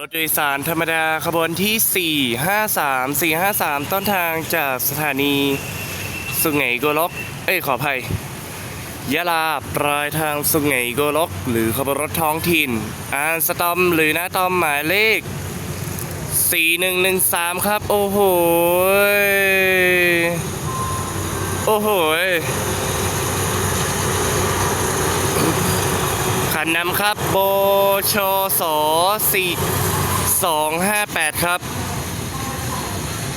รถโดยสารธรรมดาขบวนที่ 453 453 ต้นทางจากสถานี สุไหงโกลก เอ้ยขออภัย ยะลาปลายทางสุไหงโกลก หรือขบวนรถท้องถิ่น อานสตอมหรือหน้าตอมหมายเลข 4113 ครับ โอ้โห โอ้โหยขั นำครับโบโชสสี่สองห้าแปดครับ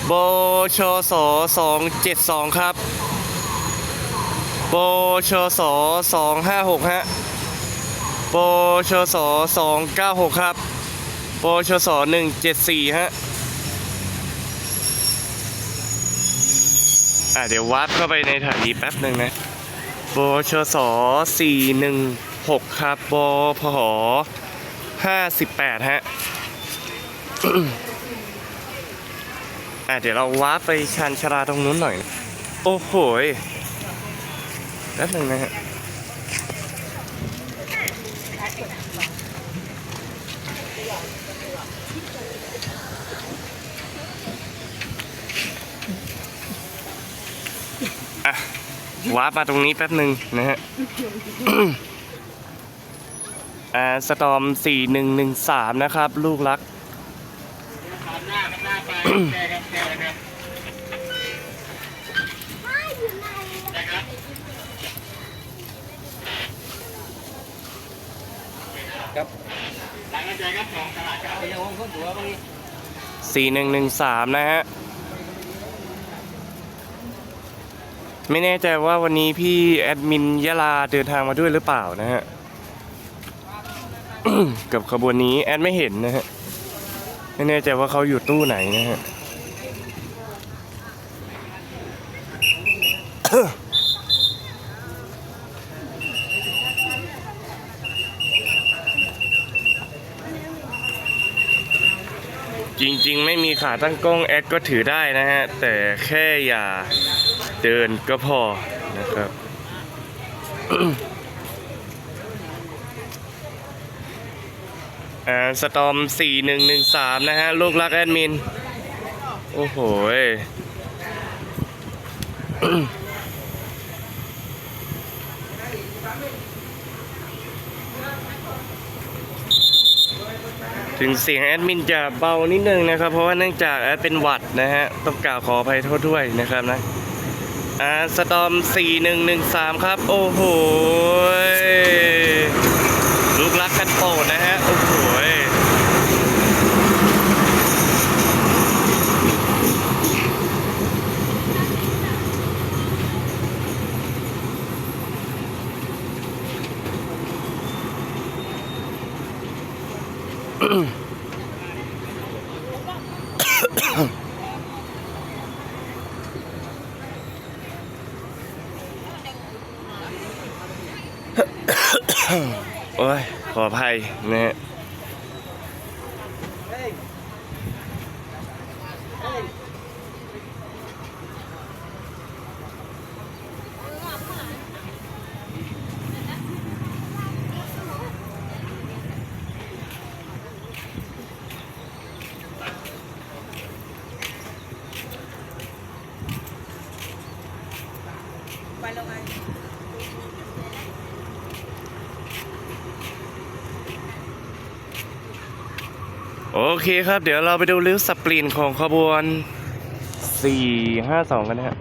โบโชสสองเจ็ดสองครับโบโชสสองห้าหกฮะโบโชสสองเก้าหกครับโบโชสหนึ่งเจ็ดสี่ฮะอะเดี๋ยววาร์ปเข้าไปในฐานีแป๊บหนึ่งนะโบชสสี่หนึ่ง 6 ครับโบพห58 ฮะอะเดี๋ยวเราว้าร์ปไปชานชาลาตรงนู้นหน่อย โอ้โหแป๊บหนึงนะฮะอะว้าร์ปมาตรงนี้แป๊บหนึ่งนะฮะ อ่าสตอม4113 นะครับ ลูกรัก4113 นะฮะ ไม่แน่ใจว่าวันนี้พี่แอดมินยะลาเดินทางมาด้วยหรือเปล่านะฮะ กับขบวนนี้แอดไม่เห็นนะฮะไม่แน่ใจว่าเขาอยู่ตู้ไหนนะฮะจริงๆ ไม่มีขาตั้งกล้องแอดก็ถือได้นะฮะ แต่แค่อย่าเดินก็พอนะครับ อ่าสตอม4113นะฮะ ลูกรักแอดมิน โอ้โหถึงเสียงแอดมินจะเบานิดนึงนะครับ เพราะว่าเนื่องจากแอดเป็นหวัดนะฮะ ต้องกล่าวขออภัยโทษด้วยนะครับนะอ่าสตอม 4113 ครับ โอ้โห ลูกรักกันโปรดนะฮะ โอ้โหย โอ้ย ขออภัยนะฮะ โอเคครับ เดี๋ยวเราไปดูริ้วสปรีนของขบวน 452 กันนะฮะ